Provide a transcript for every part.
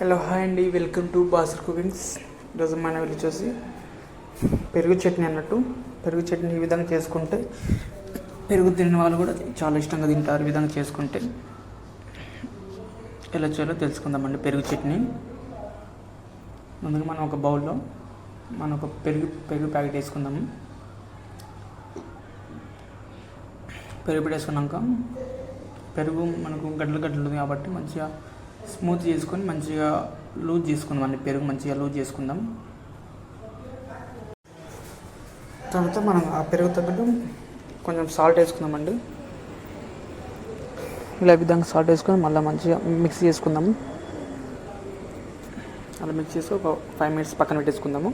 Hello hi అండి. Welcome to Basar cookings ఈరోజు మన వెళ్ళి వచ్చేసి పెరుగు చట్నీ అన్నట్టు. పెరుగు చట్నీ ఈ విధంగా చేసుకుంటే పెరుగు తినే వాళ్ళు కూడా చాలా ఇష్టంగా తింటారు ఈ విధంగా చేసుకుంటే. ఎలా చేయాలో తెలుసుకుందామండి పెరుగు చట్నీ. ముందుగా మనం ఒక బౌల్లో మనం ఒక పెరుగు పెరుగు ప్యాకెట్ వేసుకుందాము పెరుగు పెట్టేసుకున్నాక పెరుగు మనకు గడ్డలు గడ్డలు ఉంది కాబట్టి మంచిగా స్మూత్ చేసుకొని మంచిగా లూజ్ చేసుకుందాం అండి. పెరుగు మంచిగా లూజ్ చేసుకుందాం. తర్వాత మనం ఆ పెరుగు తగ్గట్టు కొంచెం సాల్ట్ వేసుకుందామండి ఇలా విధంగా సాల్ట్ వేసుకొని మళ్ళీ మంచిగా మిక్స్ చేసుకుందాము అలా మిక్స్ చేసి ఒక ఫైవ్ మినిట్స్ పక్కన పెట్టేసుకుందాము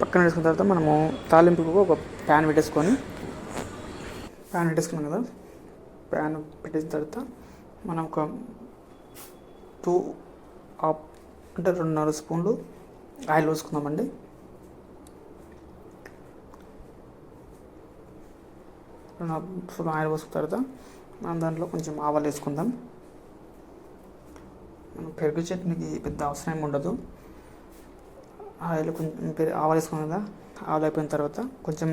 పక్కన పెట్టేసుకున్న తర్వాత మనము తాలింపుకు ఒక ప్యాన్ పెట్టేసుకొని ప్యాన్ పెట్టేసుకున్నాం కదా? ప్యాన్ పెట్టేసిన తర్వాత మనం ఒక టూ ఆఫ్ అంటే రెండున్నర స్పూన్లు ఆయిల్ వేసుకుందామండి స్పూన్ ఆయిల్ పోసుకున్న తర్వాత మనం దాంట్లో కొంచెం ఆవాలు వేసుకుందాం. మనం పెరుగు చట్నీకి పెద్ద అవసరం ఏమి ఉండదు. ఆయిల్ కొంచెం ఆవాలు వేసుకున్నాం కదా ఆవాలు అయిపోయిన తర్వాత కొంచెం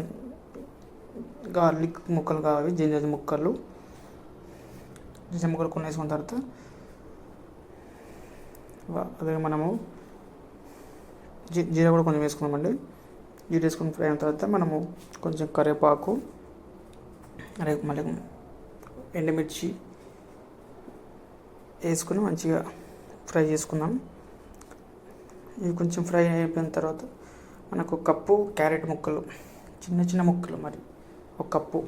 గార్లిక్ ముక్కలు కావాలి జింజర్ ముక్కలు. జింజర్ కొన్ని వేసుకున్న తర్వాత అదే మనము జీ జీరా కూడా కొంచెం వేసుకున్నామండి జీరా వేసుకుని ఫ్రై అయిన తర్వాత మనము కొంచెం కరివేపాకు అలాగే మళ్ళీ ఎండుమిర్చి వేసుకుని మంచిగా ఫ్రై చేసుకుందాం. ఇవి కొంచెం ఫ్రై అయిపోయిన తర్వాత మనకు ఒక కప్పు క్యారెట్ ముక్కలు చిన్న చిన్న ముక్కలు మరి ఒక కప్పు.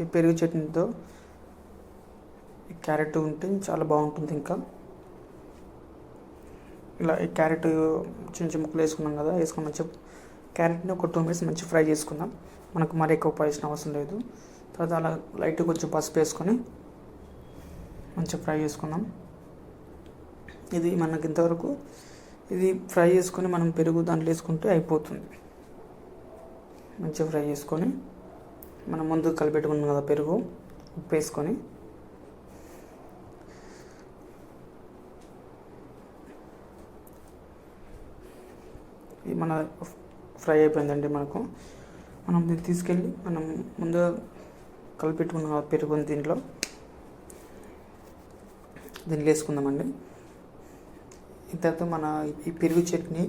ఈ పెరుగు చట్నీతో ఈ క్యారెట్ ఉంటే చాలా బాగుంటుంది ఇంకా. ఇలా ఈ క్యారెట్ చిన్న చిన్న ముక్కలు వేసుకున్నాం కదా వేసుకుని మంచిగా క్యారెట్ని ఒక టూ మినిట్స్ మంచి ఫ్రై చేసుకుందాం. మనకు మరి ఎక్కువ పోయాల్సిన అవసరం లేదు. తర్వాత అలా లైట్ కొంచెం పసుపు వేసుకొని మంచిగా ఫ్రై చేసుకుందాం. ఇది మనకి ఇంతవరకు ఇది ఫ్రై చేసుకొని మనం పెరుగు దాంట్లో వేసుకుంటే అయిపోతుంది. మంచిగా ఫ్రై చేసుకొని మనం ముందు కలిపెట్టుకున్నాం కదా పెరుగు ఉప్పు వేసుకొని. ఇది మన ఫ్రై అయిపోయిందండి మనకు. మనం దీన్ని తీసుకెళ్ళి మనం ముందు కలిపెట్టుకున్న పెరుగు దీంట్లో దీన్ని వేసుకుందామండి. ఈ తర్వాత మన ఈ పెరుగు చట్నీ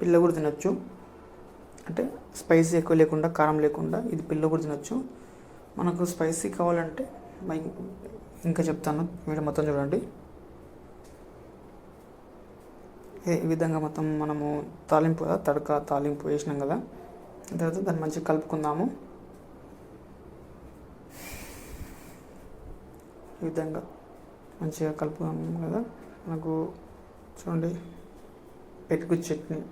పిల్ల కూడా తినొచ్చు. అంటే స్పైసీ ఎక్కువ లేకుండా కారం లేకుండా ఇది పిల్ల కూడా తినొచ్చు. మనకు స్పైసీ కావాలంటే ఇంకా చెప్తాను వీడియో మొత్తం చూడండి. ఈ- విధంగా మొత్తం మనము తాలింపు కదా తడక తాలింపు వేసినాం కదా. తర్వాత దాన్ని మంచిగా కలుపుకుందాము. ఈ విధంగా మంచిగా కలుపుకున్నాం కదా. మనకు చూడండి పెరుగు చట్నీ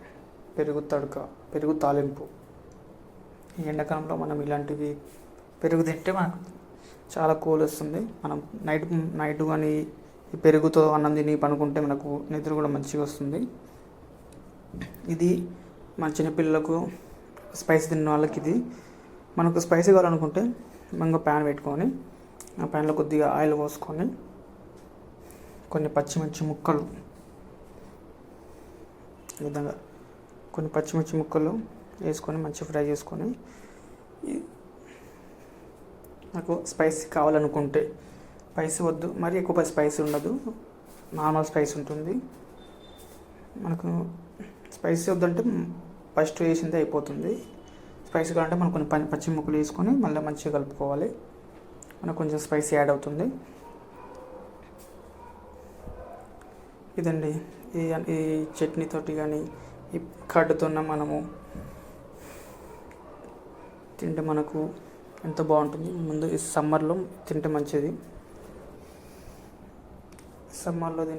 పెరుగు తడక పెరుగు తాలింపు. ఈ ఎండాకాలంలో మనం ఇలాంటివి పెరుగు తింటే మనకు చాలా కూల్ వస్తుంది. మనం నైట్ నైట్ కానీ పెరుగుతో అన్నం తిని పనుకుంటే మనకు నిద్ర కూడా మంచిగా వస్తుంది. ఇది మన చిన్నపిల్లలకు స్పైసీ తిన్న వాళ్ళకి ఇది. మనకు స్పైసీ కావాలనుకుంటే మనం ప్యాన్ పెట్టుకొని ఆ ప్యాన్లో కొద్దిగా ఆయిల్ పోసుకొని కొన్ని పచ్చిమిర్చి ముక్కలు ఈ విధంగా కొన్ని పచ్చిమిర్చి ముక్కలు వేసుకొని మంచిగా ఫ్రై చేసుకొని నాకు స్పైసీ కావాలనుకుంటే స్పైసీ వద్దు. మరి ఎక్కువ స్పైసీ ఉండదు. నార్మల్ స్పైసీ ఉంటుంది. మనకు స్పైసీ వద్దంటే ఫస్ట్ వేసిందే అయిపోతుంది. స్పైసీ కావాలంటే మనం కొన్ని పచ్చి ముక్కలు వేసుకొని మళ్ళీ మంచిగా కలుపుకోవాలి. మనకు కొంచెం స్పైసీ యాడ్ అవుతుంది. ఇదండి. ఈ ఈ చట్నీతోటి కానీ ఈ కడ్డుతోన మనము తింటే మనకు ఎంత బాగుంటుంది. ముందు ఈ సమ్మర్లో తింటే మంచిది. సమ్మర్లో తింటే